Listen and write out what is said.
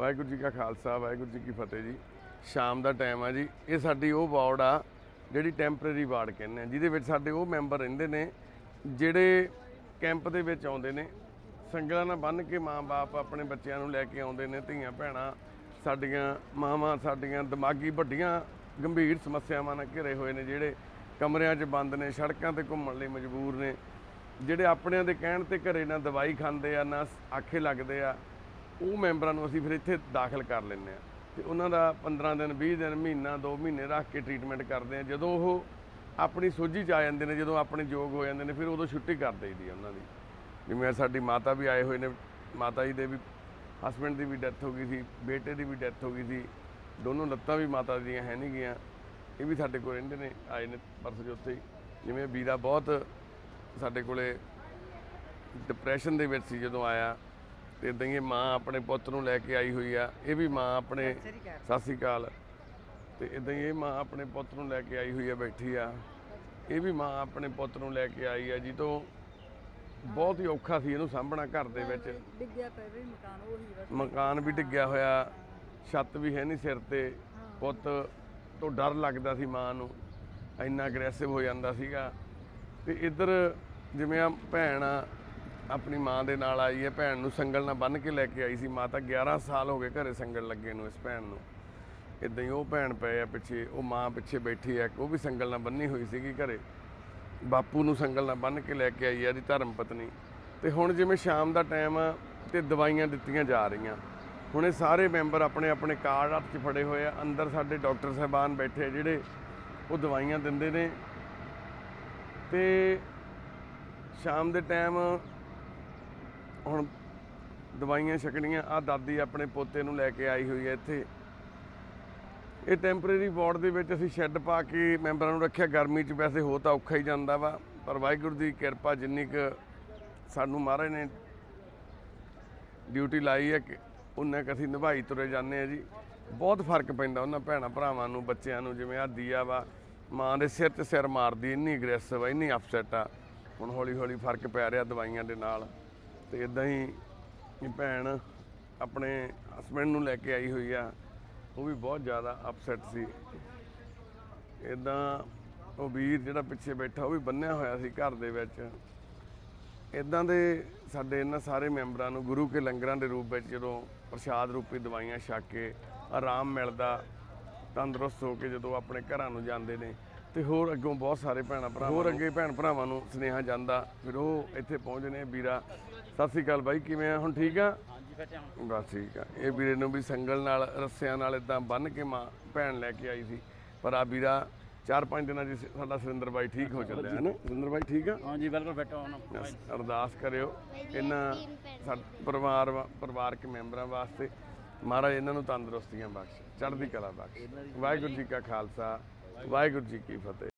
ਵਾਹਿਗੁਰੂ ਜੀ ਕਾ ਖਾਲਸਾ, ਵਾਹਿਗੁਰੂ ਜੀ ਕੀ ਫਤਿਹ ਜੀ। ਸ਼ਾਮ ਦਾ ਟਾਈਮ ਆ ਜੀ। ਇਹ ਸਾਡੀ ਉਹ ਵਾਰਡ ਆ, ਜਿਹੜੀ ਟੈਂਪਰੇਰੀ ਵਾਰਡ ਕਹਿੰਦੇ ਆ, ਜਿਹਦੇ ਵਿੱਚ ਸਾਡੇ ਉਹ ਮੈਂਬਰ ਰਹਿੰਦੇ ਨੇ, ਜਿਹੜੇ ਕੈਂਪ ਦੇ ਵਿੱਚ ਆਉਂਦੇ ਨੇ। ਸੰਗਲਾਂ ਨਾਲ ਬੰਨ੍ਹ ਕੇ ਮਾਂ-ਬਾਪ ਆਪਣੇ ਬੱਚਿਆਂ ਨੂੰ ਲੈ ਕੇ ਆਉਂਦੇ ਨੇ, ਧੀਆਂ ਭੈਣਾਂ, ਸਾਡੀਆਂ ਮਾਵਾਂ, ਸਾਡੀਆਂ ਦਿਮਾਗੀ ਵੱਡੀਆਂ ਗੰਭੀਰ ਸਮੱਸਿਆਵਾਂ ਨਾਲ ਘਿਰੇ ਹੋਏ ਨੇ, ਜਿਹੜੇ ਕਮਰਿਆਂ 'ਚ ਬੰਦ ਨੇ, ਸੜਕਾਂ ਤੇ ਘੁੰਮਣ ਲਈ ਮਜਬੂਰ ਨੇ। ਜਿਹੜੇ ਆਪਣਿਆਂ ਦੇ ਕਹਿਣ ਤੇ ਘਰੇ ਨਾ ਦਵਾਈ ਖਾਂਦੇ ਆ, ਨਾ ਆਖੇ ਲੱਗਦੇ ਆ ਉਹ ਮੈਂਬਰਾਂ ਨੂੰ ਅਸੀਂ ਫਿਰ ਇੱਥੇ ਦਾਖਲ ਕਰ ਲੈਂਦੇ ਆ ਤੇ ਉਹਨਾਂ ਦਾ 15 ਦਿਨ 20 ਦਿਨ, ਮਹੀਨਾ 2 ਮਹੀਨੇ ਰੱਖ ਕੇ ਟ੍ਰੀਟਮੈਂਟ ਕਰਦੇ ਆ ਜਦੋਂ ਉਹ ਆਪਣੀ ਸੋਝੀ ਚ ਆ ਜਾਂਦੇ ਨੇ, ਜਦੋਂ ਆਪਣੇ ਯੋਗ ਹੋ ਜਾਂਦੇ ਨੇ, ਫਿਰ ਉਦੋਂ ਛੁੱਟੀ ਕਰ ਦੇਈਦੀ ਆ ਉਹਨਾਂ ਦੀ। ਜਿਵੇਂ ਸਾਡੀ ਮਾਤਾ ਵੀ ਆਏ ਹੋਏ ਨੇ, ਮਾਤਾ ਜੀ ਦੇ ਵੀ ਹਸਬੰਡ ਦੀ ਵੀ ਡੈਥ ਹੋ ਗਈ ਸੀ, ਬੇਟੇ ਦੀ ਵੀ ਡੈਥ ਹੋ ਗਈ ਸੀ। ਦੋਨੋਂ ਲੱਤਾਂ ਵੀ ਮਾਤਾ ਦੀਆਂ ਹੈ ਨਹੀਂ ਗਈਆਂ। ਇਹ ਵੀ ਸਾਡੇ ਕੋਲ ਰਹਿੰਦੇ ਨੇ, ਆਏ ਨੇ ਪਰਸੋਂ ਚੌਥੇ ਜਿਵੇਂ ਵੀਰਾ ਬਹੁਤ ਸਾਡੇ ਕੋਲੇ ਡਿਪਰੈਸ਼ਨ ਦੇ ਵਿੱਚ ਸੀ ਜਦੋਂ ਆਇਆ। ਤੇ ਇਦਾਂ ਹੀ ਇਹ ਮਾਂ ਆਪਣੇ ਪੁੱਤ ਨੂੰ ਲੈ ਕੇ ਆਈ ਹੋਈ ਆ ਇਹ ਵੀ ਮਾਂ ਆਪਣੇ ਸਤਿ ਸ੍ਰੀ ਅਕਾਲ ਤੇ ਇਦਾਂ ਹੀ ਇਹ ਮਾਂ ਆਪਣੇ ਪੁੱਤ ਨੂੰ ਲੈ ਕੇ ਆਈ ਹੋਈ ਆ ਬੈਠੀ ਆ। ਇਹ ਵੀ ਮਾਂ ਆਪਣੇ ਪੁੱਤ ਨੂੰ ਲੈ ਕੇ ਆਈ ਆ ਜੀ ਤੋਂ ਬਹੁਤ ਹੀ ਔਖਾ ਸੀ ਇਹਨੂੰ ਸਾਂਭਣਾ ਘਰ ਦੇ ਵਿੱਚ। ਡਿੱਗਿਆ ਪਿਆ ਵੀ ਮਕਾਨ ਉਹੀ ਬਸ। ਮਕਾਨ ਵੀ ਡਿੱਗਿਆ ਹੋਇਆ ਛੱਤ ਵੀ ਹੈ ਨਹੀਂ ਸਿਰ ਤੇ। ਪੁੱਤ ਤੋਂ ਡਰ ਲੱਗਦਾ ਸੀ ਮਾਂ ਨੂੰ ਇੰਨਾ ਅਗਰੈਸਿਵ ਹੋ ਜਾਂਦਾ ਸੀਗਾ। ਤੇ ਇੱਧਰ ਜਿਵੇਂ ਆ ਭੈਣ ਆ, ਆਪਣੀ ਮਾਂ ਦੇ ਨਾਲ ਆਈ ਹੈ, ਭੈਣ ਨੂੰ ਸੰਗਲ ਨਾਲ ਬੰਨ੍ਹ ਕੇ ਲੈ ਕੇ ਆਈ ਸੀ। ਮਾਤਾ 11 ਸਾਲ ਹੋ ਗਏ ਘਰੇ ਸੰਗਲ ਲੱਗੇ ਨੂੰ ਇਸ ਭੈਣ ਨੂੰ। ਇਦਾਂ ਹੀ ਉਹ ਭੈਣ ਪਏ ਆ ਪਿੱਛੇ, ਉਹ ਮਾਂ ਪਿੱਛੇ ਬੈਠੀ ਆ ਉਹ ਵੀ ਸੰਗਲ ਨਾਲ ਬੰਨੀ ਹੋਈ ਸੀਗੀ ਘਰੇ। ਬਾਪੂ ਨੂੰ ਸੰਗਲ ਨਾਲ ਬੰਨ੍ਹ ਕੇ ਲੈ ਕੇ ਆਈ ਆ ਇਹਦੀ ਧਰਮ ਪਤਨੀ। ਤੇ ਹੁਣ ਜਿਵੇਂ ਸ਼ਾਮ ਦਾ ਟਾਈਮ ਆ ਤੇ ਦਵਾਈਆਂ ਦਿੱਤੀਆਂ ਜਾ ਰਹੀਆਂ। ਹੁਣ ਇਹ ਸਾਰੇ ਮੈਂਬਰ ਆਪਣੇ ਆਪਣੇ ਕਾਰਡ ਹੱਥ 'ਚ ਫੜੇ ਹੋਏ ਆ। ਅੰਦਰ ਸਾਡੇ ਡਾਕਟਰ ਸਾਹਿਬਾਨ ਬੈਠੇ ਜਿਹੜੇ ਉਹ ਦਵਾਈਆਂ ਦਿੰਦੇ ਨੇ। ਤੇ ਸ਼ਾਮ ਦੇ ਟਾਈਮ ਹੁਣ ਦਵਾਈਆਂ ਛਕਣੀਆਂ ਆ ਦਾਦੀ ਆਪਣੇ ਪੋਤੇ ਨੂੰ ਲੈ ਕੇ ਆਈ ਹੋਈ ਹੈ ਇੱਥੇ। ਇਹ ਟੈਂਪਰੇਰੀ ਵਾਰਡ ਦੇ ਵਿੱਚ ਅਸੀਂ ਸ਼ੈੱਡ ਪਾ ਕੇ ਮੈਂਬਰਾਂ ਨੂੰ ਰੱਖਿਆ। ਗਰਮੀ 'ਚ ਵੈਸੇ ਹੋ ਤਾਂ ਔਖਾ ਹੀ ਜਾਂਦਾ ਵਾ, ਪਰ ਵਾਹਿਗੁਰੂ ਦੀ ਕਿਰਪਾ ਜਿੰਨੀ ਕੁ ਸਾਨੂੰ ਮਹਾਰਾਜ ਨੇ ਡਿਊਟੀ ਲਾਈ ਹੈ ਕਿ ਉਹਨਾਂ ਕੁ ਅਸੀਂ ਨਿਭਾਈ ਤੁਰੇ ਜਾਂਦੇ ਆ ਜੀ। ਬਹੁਤ ਫ਼ਰਕ ਪੈਂਦਾ ਉਹਨਾਂ ਭੈਣਾਂ ਭਰਾਵਾਂ ਨੂੰ, ਬੱਚਿਆਂ ਨੂੰ, ਜਿਵੇਂ ਆ ਦੀਆ ਵਾ, ਮਾਂ ਦੇ ਸਿਰ 'ਚ ਸਿਰ ਮਾਰਦੀ, ਇੰਨੀ ਅਗਰੈਸਿਵ ਆ, ਇੰਨੀ ਅਪਸੈਟ ਆ। ਹੁਣ ਹੌਲੀ ਹੌਲੀ ਫ਼ਰਕ ਪੈ ਰਿਹਾ ਦਵਾਈਆਂ ਦੇ ਨਾਲ। ਤੇ ਇਦਾਂ ਹੀ ਇਹ ਭੈਣ ਆਪਣੇ ਹਸਬੰਡ ਨੂੰ ਲੈ ਕੇ ਆਈ ਹੋਈ ਆ। ਉਹ ਵੀ ਬਹੁਤ ਜ਼ਿਆਦਾ ਅਪਸੈਟ ਸੀ। ਇਦਾਂ ਉਹ ਵੀਰ ਜਿਹੜਾ ਪਿੱਛੇ ਬੈਠਾ, ਉਹ ਵੀ ਬੰਨਿਆ ਹੋਇਆ ਸੀ ਘਰ ਦੇ ਵਿੱਚ। ਇਦਾਂ ਦੇ ਸਾਡੇ ਇਹਨਾਂ ਸਾਰੇ ਮੈਂਬਰਾਂ ਨੂੰ ਗੁਰੂ ਕੇ ਲੰਗਰਾਂ ਦੇ ਰੂਪ ਵਿੱਚ ਜਦੋਂ ਪ੍ਰਸ਼ਾਦ ਰੂਪੀ ਦਵਾਈਆਂ ਛਕ ਕੇ ਆਰਾਮ ਮਿਲਦਾ, ਤੰਦਰੁਸਤ ਹੋ ਕੇ ਜਦੋਂ ਆਪਣੇ ਘਰਾਂ ਨੂੰ ਜਾਂਦੇ ਨੇ ਤੇ ਹੋਰ ਅੱਗੋਂ ਬਹੁਤ ਸਾਰੇ ਭੈਣਾਂ ਭਰਾ ਹੋਰ ਅੱਗੇ ਭੈਣ ਭਰਾਵਾਂ ਨੂੰ ਸੁਨੇਹਾ ਜਾਂਦਾ ਫਿਰ ਉਹ ਇੱਥੇ ਪਹੁੰਚਦੇ ਨੇ ਵੀਰਾ। ਸਤਿ ਸ੍ਰੀ ਅਕਾਲ ਬਾਈ ਕਿਵੇਂ ਆ? ਹੁਣ ਠੀਕ ਆ? ਹਾਂਜੀ ਬੇਟੇ ਹੁਣ। ਬਸ ਠੀਕ ਆ। ਇਹ ਵੀਰੇ ਨੂੰ ਵੀ ਸੰਗਲ ਨਾਲ ਰੱਸਿਆਂ ਨਾਲ ਇਦਾਂ ਬੰਨ ਕੇ ਮਾਂ ਭੈਣ ਲੈ ਕੇ ਆਈ ਸੀ। ਪਰ ਆ ਵੀਰਾ ਚਾਰ ਪੰਜ ਦਿਨਾਂ 'ਚ ਸਾਡਾ ਸੁਰਿੰਦਰ ਬਾਈ ਠੀਕ ਹੋ ਚੱਲਿਆ ਹੈ ਨਾ? ਸੁਰਿੰਦਰ ਬਾਈ ਠੀਕ ਆ? ਹਾਂਜੀ ਬਿਲਕੁਲ ਬੇਟਾ ਹੁਣ ਅਰਦਾਸ ਕਰਿਓ। ਇਹਨਾਂ ਸਾਡੇ ਪਰਿਵਾਰ ਪਰਿਵਾਰਕ ਮੈਂਬਰਾਂ ਵਾਸਤੇ ਮਹਾਰਾਜ ਇਹਨਾਂ ਨੂੰ ਤੰਦਰੁਸਤੀਆਂ ਬਖਸ਼ ਚੜ੍ਹਦੀ ਕਲਾ ਬਖਸ਼। ਵਾਹਿਗੁਰੂ ਜੀ ਕਾ ਖਾਲਸਾ ਵਾਹਿਗੁਰੂ ਜੀ ਕੀ ਫਤਿਹ।